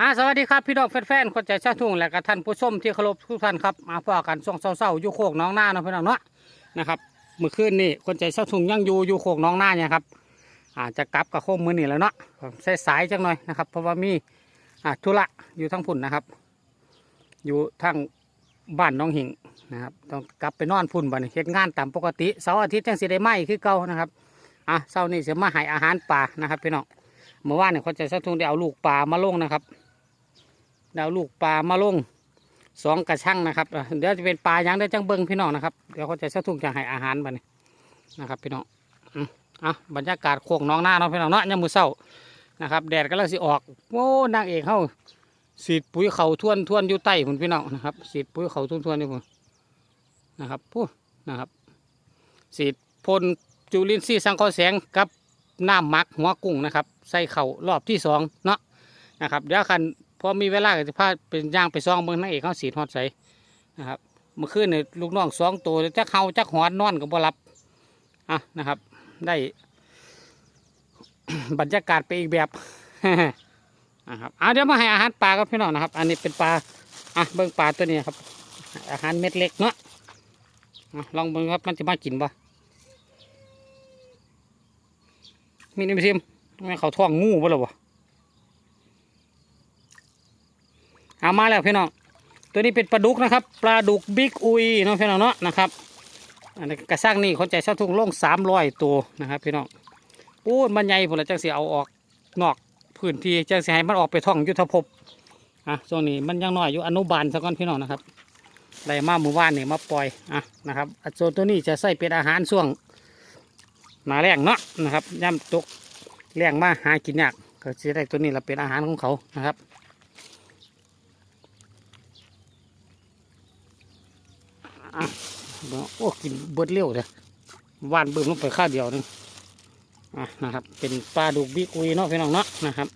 อ่าสวัสดีครับพี่น้องแฟนๆคนใจชาทุ่งและก็ท่านผู้ชมที่เคารพทุกท่านครับมาพอกันช่วงเศร้าๆอยู่โคกน้องหน้าเนาะพี่น้องเนาะนะครับเมื่อคืนนี่คนใจชาทุ่งยังอยู่อยู่โคกน้องหน้าเนี่ยครับอาจจะกลับกับโคมมือนี่แล้วเนาะสายๆจังหน่อยนะครับ เพราะว่ามีอ่าธุระอยู่ทั้งพุ่นนะครับ อยู่ทั้งบ้านน้องหิงนะครับต้องกลับไปนอนพุ่นบัดนเฮ็ดงานตามปกติเสาร์อาทิตย์จังสิได้ไหมคือเก่านะครับอะเสาร์นี้จะมาให้อาหารป่านะครับพี่น้องเมื่อวานเนี่ยคนใจชาทุ่งได้เอาลูกปลามาลงนะครับ ดาวลูกปลามาลงสองกระชังนะครับ เดี๋ยวจะเป็นปลาหยังได้จังเบิ้งพี่น้องนะครับ เดี๋ยวเขาจะสะทุ่งจะให้อาหารบัดนี้นะครับ พี่น้องอะบรรยากาศโคกน้องหน้าเนาะพี่น้องเนาะยามมือเศร้านะครับ แดดก็แล้วสิออก โอ้นางเอกเข้าสีดปุ๋ยเขาท่วนท่วนอยู่ใต้พุ่นพี่น้องนะครับสีดปุ๋ยเขาท่วนท่วนอยู่พุ่นะครับพูดนะครับสีดพ่นจุลินทรีย์สังเคราะห์แสงกับน้ำมักหัวกุ้งนะครับ ใส่เข่ารอบที่สองเนาะนะครับเดี๋ยวคัน พอมีเวลาก็จะพาเป็นย่างไปซองเบิ่งนางเอกเขาสีทอดใสนะครับเมื่อคืนเนี่ยลูกน้องสองตัวจักเฮาจักหอนนอนก็บ่รับอะนะครับ ได้ บรรยากาศไปอีกแบบนะครับเอาเดี๋ยวมาให้อาหารปลากับพี่น้องนะครับ อันนี้เป็นปลาอะเบิ่งปลาตัวนี้ครับ อาหารเม็ดเล็กเนาะลองเบิ่งครับมันจะมากินบ่มีนิมซิมไม่เขาท้องงูบ่หรอวะ เอามาแล้วพี่น้อง ตัวนี้เป็นปลาดุกนะครับ ปลาดุกบิ๊กอุยเนาะพี่น้องเนาะนะครับ อันนี้กระซังนี่คนใจช่าทุ่งโล่งสามร้อยตัวนะครับพี่น้องปูนมันใหญ่ผมเละจังสีเอาออกนอกพื้นที่จังสีให้มันออกไปท่องยุทธภพอะช่วงนี้มันยังน้อยอยู่อนุบาลสักก้อนพี่น้องนะครับได้มาหมู่บ้านนี่มาปล่อยอะนะครับอะส่วนตัวนี้จะใส่เป็นอาหารช่วงหนาแรงเนาะนะครับย่ำตกแรงมาหากินยากก็จะได้ตัวนี้ละเป็นอาหารของเขานะครับ อะบ่ โอ้กินเบิดเร็วเลยวานเบิ่มลงไปข้าเดียวนึงอะนะครับ เป็นปลาดุกบิ๊กอุยเนาะพี่น้องเนาะนะครับ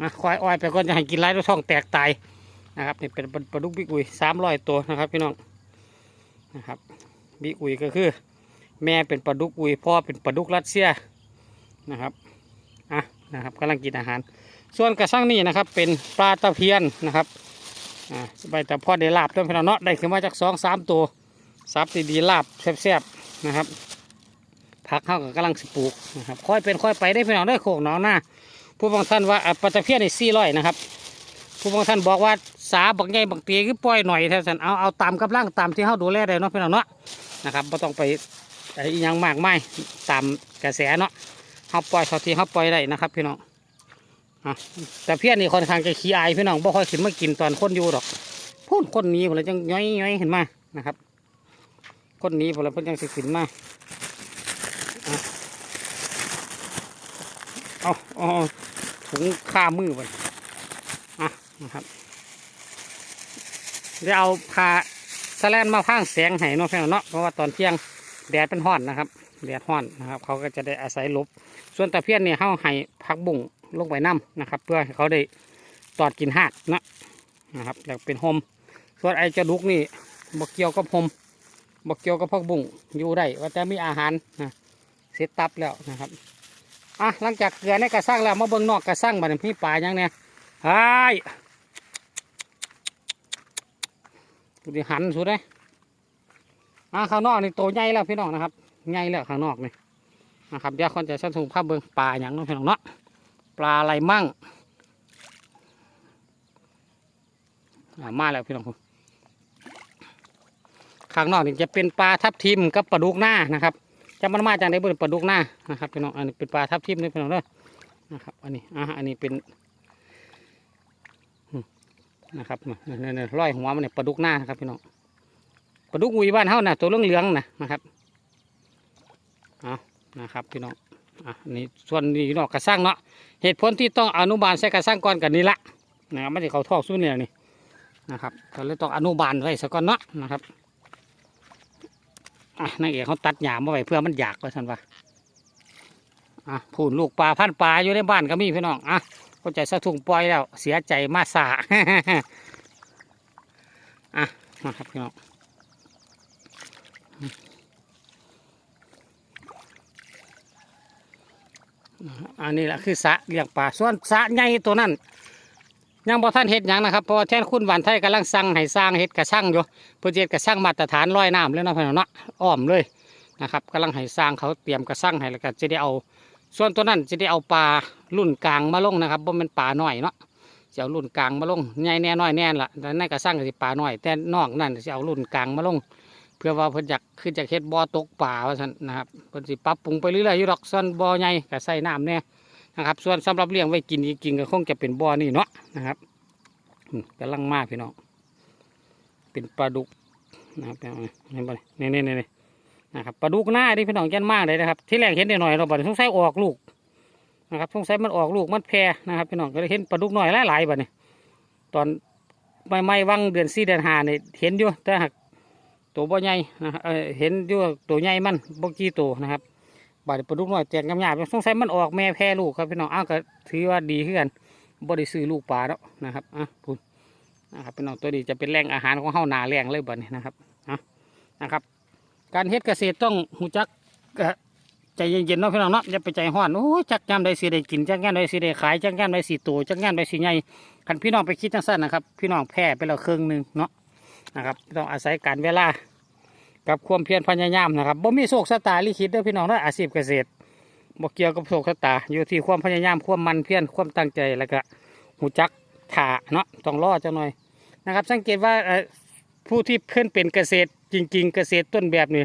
อะควายอ้อยไปก่อนจะให้กินไรด้วยท้องแตกตายนะครับนี่เป็นปลาดุกบิ๊กอุยสามร้อยตัวนะครับพี่น้องนะครับบิ๊กอุยก็คือ แม่เป็นปลาดุกอุยพ่อเป็นปลาดุกรัสเซียนะครับอะนะครับกำลังกินอาหาร ส่วนกระชังนี่นะครับ เป็นปลาตะเพียนนะครับอ่าใบแต่พอได้ลาบต้นพี่น้องเนาะได้ขึ้นมาจากสองสามตัว ซับดีๆลาบแซ่บๆนะครับผักเข้ากับกำลังสิปลูกนะครับค่อยเป็นค่อยไปได้พี่น้องได้โขกน้องหน้าผู้บางท่านว่าอะปลาตะเพียนในสี่ร้อยนะครับ ผู้บางท่านบอกว่าสาบักใหญ่บักเตียคือปล่อยหน่อยแทนสันเอาเอาตามกำลังตามที่เขาดูแลได้เนาะพี่น้องเนาะนะครับไม่ต้องไปไอ้อิหยังมากไม่ตามกระแสเนาะเขาปล่อยเท่าที่เขาปล่อยได้นะครับ พี่น้องอะแต่เพี้ยนนี่ค่อนข้างจะขี้อายพี่น้องบ่ค่อยขึ้นมากินตอนคนอยู่ดอกพ่นคนนี้ผมเลยจังย้อยย้อยเห็นมานะครับ คนนี้ผมเลยเพิ่นจังสิขึ้นมาเอาเอาถุงข้ามือไปอะนะครับเดี๋ยวเอาพาสแลนมาพังแสงให้นาะพี่น้องเนาะเพราะว่าตอนเที่ยงแดดเป็นห้อนนะครับแดดห้อนนะครับ เขาก็จะได้อาศัยลบ ส่วนตะเพียนเนี่ยเขาให้พักบุ่งลงไปน้ำนะครับ เพื่อให้เขาได้ตอดกินหาดนะนะครับแล้วเป็นโฮมส่วนไอ้จะดุกนี่บกเกี่ยวกับผม บกเกี่ยวกับพักบุ้งอยู่ได้ว่าแต่มีอาหารนะเสร็จตับแล้วนะครับอะหลังจากเกลือในกระซังแล้วมาเบิ่งนอกกระซังบัดนี้พี่ปลายังเนี่ยไอ้ยดูดิหันสุดเลยอะข้างนอกนี่โตใหญ่แล้วพี่น้องนะครับใหญ่แล้วข้างนอกนี่นะครับเดี๋ยวคนจะชั้นสูงภาพเบิ่งปลาอย่างน้องพี่น้องเนาะปลาอะไรมั่งอ่ามาแล้วพี่น้องผม ข้างนอกนี่จะเป็นปลาทับทิมกับปลาดุกหน้านะครับจะมันมาจากไหนเป็นปลาดุกหน้านะครับพี่น้องอันนี้เป็นปลาทับทิมนี่พี่น้องเด้อนะครับอันนี้อ่าอันนี้เป็นนะครับนี่นี่ร้อยหัวมันเนี่ยปลาดุกหน้านะครับพี่น้องปลาดุกอุยบ้านเฮาน่ะตัวเหลืองๆนะนะครับเอานะครับพี่น้องอะอันนี้ส่วนนี้นอกกระซังเนาะเหตุผลที่ต้องอนุบาลใช้กระซังก่อนกันนี้ละนะครับไม่ใช่เขาทอกสู้เนี่ยนี่นะครับก็เลยต้องอนุบาลไว้สักก่อนเนาะนะครับ อะนางเอกเขาตัดหยามมาไว้เพื่อมันอยากไว้ท่านว่าอะพูนลูกปลาพันปลาอยู่ในบ้านก็มีพี่น้องอะก็ใจสะทุ่งปล่อยแล้ว เสียใจมาสาอะนะครับพี่น้องอันนี้แหละคือสะเลี้ยงปลาส่วนสะใหญ่ตัวนั้น ยังบ่ท่านเฮ็ดหยังนะครับเพราะว่าแทนคุณหวานไทยกำลังสั่งให้สร้างเฮ็ดกระช่างอยู่เพื่อจะเฮ็ดกระช่างมาตรฐานร้อยน้ำเลยเนาะพี่น้องเนาะอ้อมเลยนะครับกำลังให้สร้างเขาเตรียมกระช่างให้แล้วก็จะได้เอา ส่วนตัวนั้นจะได้เอาปลารุ่นกลางมาลงนะครับบ่แม่นปลาน้อยเนาะจะเอารุ่นกลางมาลงใหญ่แน่น้อยแน่ละแต่ในกระช่างก็สิปลาน้อย แต่นอกนั่นจะเอารุ่นกลางมาลง เพื่อว่าเพิ่นอยากขึ้นจากเฮ็ดบ่อตกปลาว่าซั่นนะครับเพิ่นสิปรับปรุงไปเรื่อยๆอยู่ดอกส่วนบ่อใหญ่ก็ใส่น้ำแน่ นะครับ ส่วนสำหรับเลี้ยงไว้กินจริงๆก็คงจะเป็นบ่อนี่เนาะนะครับกำลังมากพี่น้องเป็นปลาดุกนะครับเห็นบ่นี่นี่นี่นะครับปลาดุกหน้าที่พี่น้องแก่นมากเลยนะครับ ที่แรกเห็นหน่อยเราบัดสงสัยออกลูกนะครับสงสัยมันออกลูกมันแพร่นะครับพี่น้องก็เลยเห็นปลาดุกหน่อยหลายๆบัดนี้ตอนใหม่วังเดือนสี่เดือนหาเนี่ยเห็นอยู่แต่หากตัวบ่ใหญ่นะครับเห็นอยู่ตัวใหญ่มันบ่กี่ตัวนะครับ บาดปลาดุกน้อยแจกงามๆสงสัยมันออกแม่แพร่ลูกครับพี่น้องอ้าวก็ถือว่าดีขึ้นกันบ่ได้ซื้อลูกปลาแล้วนะครับอะพูดนะครับพี่น้องตัวนี้จะเป็นแหล่งอาหารของเฮานาแหล่งเลยบัดนี้นะครับอะนะครับ การเฮ็ดเกษตรต้องหูจักใจเย็นๆเนาะพี่น้องเนาะอย่าไปใจห้อนโอ้จักยามใดสิได้กินจักยามใดสิได้ขายจักยามใดสิโตจักยามใดสิใหญ่คันพี่น้องไปคิดจังซั่นนะครับ พี่น้องแพ้ไปแล้วครึ่งหนึ่งเนาะนะครับต้องอาศัยการเวลา กับความเพียรพยายามนะครับบ่มีโชคชะตาลิขิตเด้อพี่น้องเด้ออาชีพเกษตรบ่เกี่ยวกับโชคชะตาอยู่ที่ความพยายามความมันเพียรความตั้งใจแล้วก็หูจักถ่าเนาะต้องรอจังหน่อยนะครับ สังเกตว่าผู้ที่เพิ่อนเป็นเกษตรจริง ๆ เกษตรต้นแบบนี่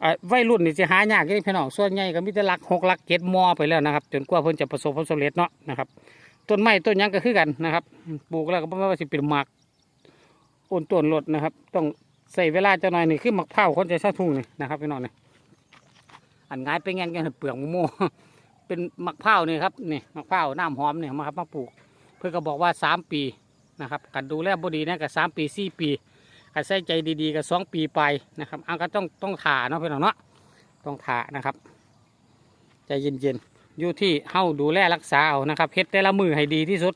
เอ่อวัยรุ่นนี่จะหายากเลยพี่น้องส่วนใหญ่ก็มีแต่ลักหกลักเจ็ดมอไปแล้วนะครับ จนกว่าเพิ่นจะประสบความสำเร็จเนาะนะครับต้นไม้ต้นยังก็คือกันนะครับปลูกแล้วก็ไม่ว่าสิเป็นหมากอ้นต้นรถนะครับ ต้อง ใส่เวลาจะหน่อยนี่คือมะพร้าวคนจะชาทุ่งนี่นะครับพี่น้องนี่อันง่ายไปแงนกันเปลือกมะม่วงเป็นมะพร้าวนี่ครับนี่มะพร้าวน้ำหอมเนี่ยมาครับมาปลูก เพื่อก็บอกว่าสามปีนะครับกันดูแลบดีนะกับสามปีสี่ปีกันใส่ใจดีๆกับสองปีไปนะครับอันก็ต้องต้องถ่าเนาะพี่น้องเนาะต้องถ่านะครับใจเย็นๆอยู่ที่เฮาดูแลรักษาเอานะครับเฮ็ดแต่ละมือให้ดีที่สุด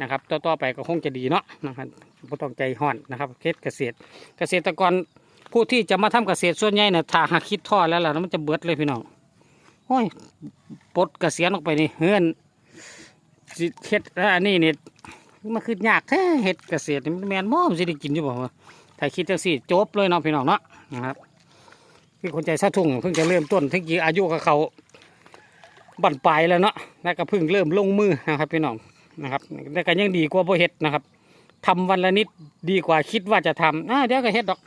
นะครับ ต่อๆไปก็คงจะดีเนาะนะครับ บ่ต้องใจห่อนนะครับเฮ็ดเกษตร เกษตรกรผู้ที่จะมาทำเกษตรส่วนใหญ่เนี่ยถ้าหากคิดทอดแล้วล่ะมันจะเบิดเลยพี่น้องโอ้ยปลดเกษียณออกไปนี่เฮือนเฮ็ดอันนี้เนี่ยมันคือยากแท้เฮ็ดเกษตรนี่มันแม่นบ่มันสิได้กินอยู่บ่ถ้าคิดจังซี่จบเลยเนาะพี่น้องเนาะนะครับพี่คนใจซะทุ่งเพิ่งจะเริ่มต้นทั้งกี่อายุกับเขาบั่นปลายแล้วเนาะแล้วก็เพิ่งเริ่มลงมือนะครับพี่น้องนะครับแต่ก็ยังดีกว่าบ่เฮ็ดนะครับ ทำวันละนิดดีกว่าคิดว่าจะทำอ่าเดี๋ยวก็เฮ็ดดอก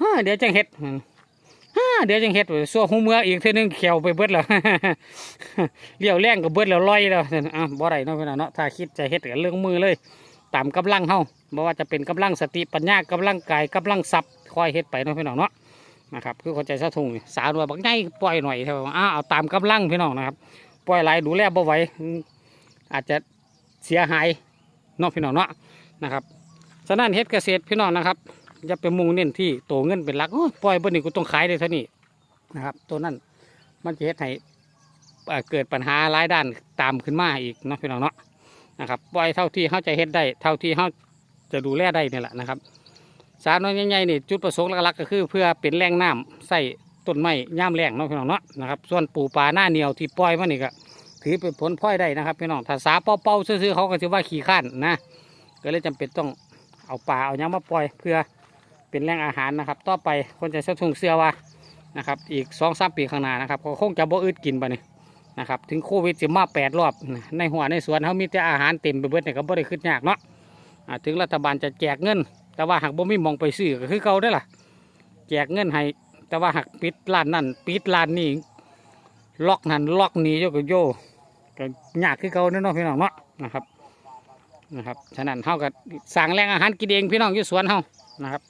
อ่าเดี๋ยวจังเฮ็ดอ่าเดี๋ยวจังเฮ็ดซัวหูเมืออีกเท่านึงเขียวไปเบิดแล้วเลี้ยวแรงก็เบิดแล้วลอยแล้วอะบ่ได้เนาะพี่น้องเนาะถ้าคิดจะเฮ็ดก็เรื่องมือเลย ตามกำลังเฮาบ่ว่าจะเป็นกำลังสติปัญญากำลังกายกำลังทรัพย์คอยเฮ็ดไปเนาะพี่น้องเนาะนะครับคือเข้าใจซะทุ่งสาวว่าบักใหญ่ปล่อยหน่อยเท่าอ่าเอาตามกำลังพี่น้องนะครับ ปล่อยหลายดูแลบ่ไหวอืมอาจจะเสียหายเนาะพี่น้องเนาะ นะครับฉะนั้นเฮ็ดเกษตรพี่น้องนะครับอย่าไปมุ่งเน้นที่โตเงินเป็นหลักโอ้ยปล่อยบนนี้กูต้องขายได้เท่านี้นะครับ ตัวนั้นมันจะเฮ็ดให้เกิดปัญหาหลายด้านตามขึ้นมาอีกเนาะพี่น้องเนาะนะครับปล่อยเท่าที่เขาจะเฮ็ดได้ เท่าที่เขาจะดูแลได้นี่แหละนะครับ สารน้อยใหญ่ๆนี่จุดประสงค์หลักๆก็คือ เพื่อเป็นแหล่งน้ำใส่ต้นไม้ย่ามแรงเนาะพี่น้องเนาะนะครับส่วนปูปลาหน้าเหนียวที่ปล่อยมานี่ก็ถือเป็นผลพลอยได้นะครับพี่น้องถ้าสาเป่าๆซื่อๆเขาก็จะว่าขี้ข้านนะ ก็เลยจำเป็นต้องเอาปลาเอาหยังมาปล่อยเพื่อเป็นแหล่งอาหารนะครับ ต่อไปคนจะเชื่อทุ่งเสื้อว่านะครับ อีกสองสามปีข้างหน้านะครับก็คงจะบ่อึดกินไปนี่นะครับ ถึงโควิดสิมาแปดรอบ ในหัวในสวนเขามีแต่อาหารเต็มไปเบิดเนี่ยก็บ่ได้ขึ้นยากเนาะถึงรัฐบาลจะแจกเงิน แต่ว่าหากบ่มีมองไปซื้อก็คือเก่าได้ล่ะ แจกเงินให้ แต่ว่าหากปิดร้านนั่นปิดร้านนี่ล็อกนั่นล็อกนี่โยกโยก็ยากคือเก่าเนาะพี่น้องเนาะนะครับ นะครับ ฉะนั้นเฮาก็สั่งแรงอาหารกินเองพี่น้องอยู่สวนเฮานะครับ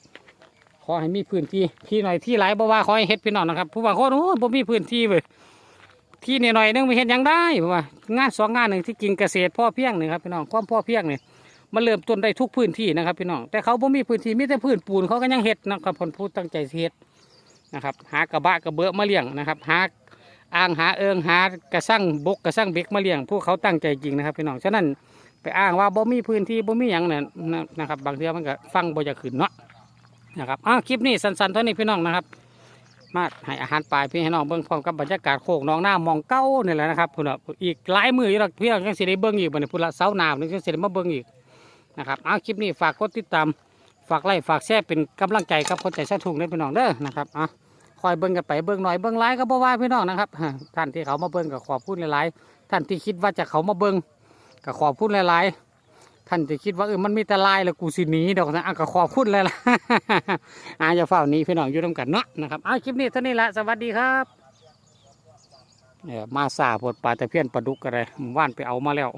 ขอให้มีพื้นที่ที่หน่อยที่หลายบ่ว่าขอให้เฮ็ดพี่น้องนะครับผู้บางคนโอ้บ่มีพื้นที่เว้ยที่นี่หน่อยนึงไม่เฮ็ดยังได้เพราะว่างานสองงานหนึ่งที่กินเกษตรพ่อเพียงนี่ครับพี่น้องความพ่อเพียงนี่มันเริ่มต้นได้ทุกพื้นที่นะครับพี่น้องแต่เขาบ่มีพื้นที่มีแต่พื้นปูนเขาก็ยังเฮ็ดนะครับคนพูดตั้งใจเฮ็ดนะครับหากระบะกระเบื้อมาเลี้ยงนะครับหาอ่างหาเอิงหากระสั่งบกกระสั่งเบกมาเลี้ยงพวกเขาตั้งใจจริงนะครับพี่น้องฉะนั้น ไปอ้างว่าบ่มีพื้นที่บ่มีหยังเนี่ยนะนะครับ บางเทีมันก็ฟังบ่จะขึ้นเนาะนะครับอ้าวคลิปนี้สั้นๆเท่านี้พี่น้องนะครับ มาให้อาหารปลาพี่ให้น้องเบิ่งพร้อมกับบรรยากาศโคกน้องหน้ามองเก้านี่แหละนะครับพุ่นน่ะอีกหลายมืออยู่หรอกพี่น้องยังสิได้เบิ่งอีกบัดนี้พุ่นละเสาหน้านี่ยังสิได้มาเบิ่งอีกนะครับเอาคลิปนี้ฝากกดติดตามฝากไลค์ฝากแชร์เป็นกำลังใจกับคนใจชาทุ่งเด้พี่น้องเด้อนะครับอะคอยเบิ่งกันไปเบิ่งหน่อยเบิ่งหลายก็บ่ว่าพี่น้องนะครับท่านที่เขามาเบิ่งก็ขอบคุณหลายๆท่านที่คิดว่าจะเขามาเบิ่ง ก็ขอบคุณหลายๆ ท่านจะคิดว่าเออมันมีแต่ลายแล้วกูสิหนีดอกนะอะก็ขอบคุณเลยล่ะอาจะเฝ้าหนี้พี่น้องอยู่ร่วมกันเนาะนะครับอ่าคลิปนี้เท่านี้ละสวัสดีครับเนี่ยมาซาปวดปลาตะเพียนปลาดุกอะไรว่านไปเอามาแล้ว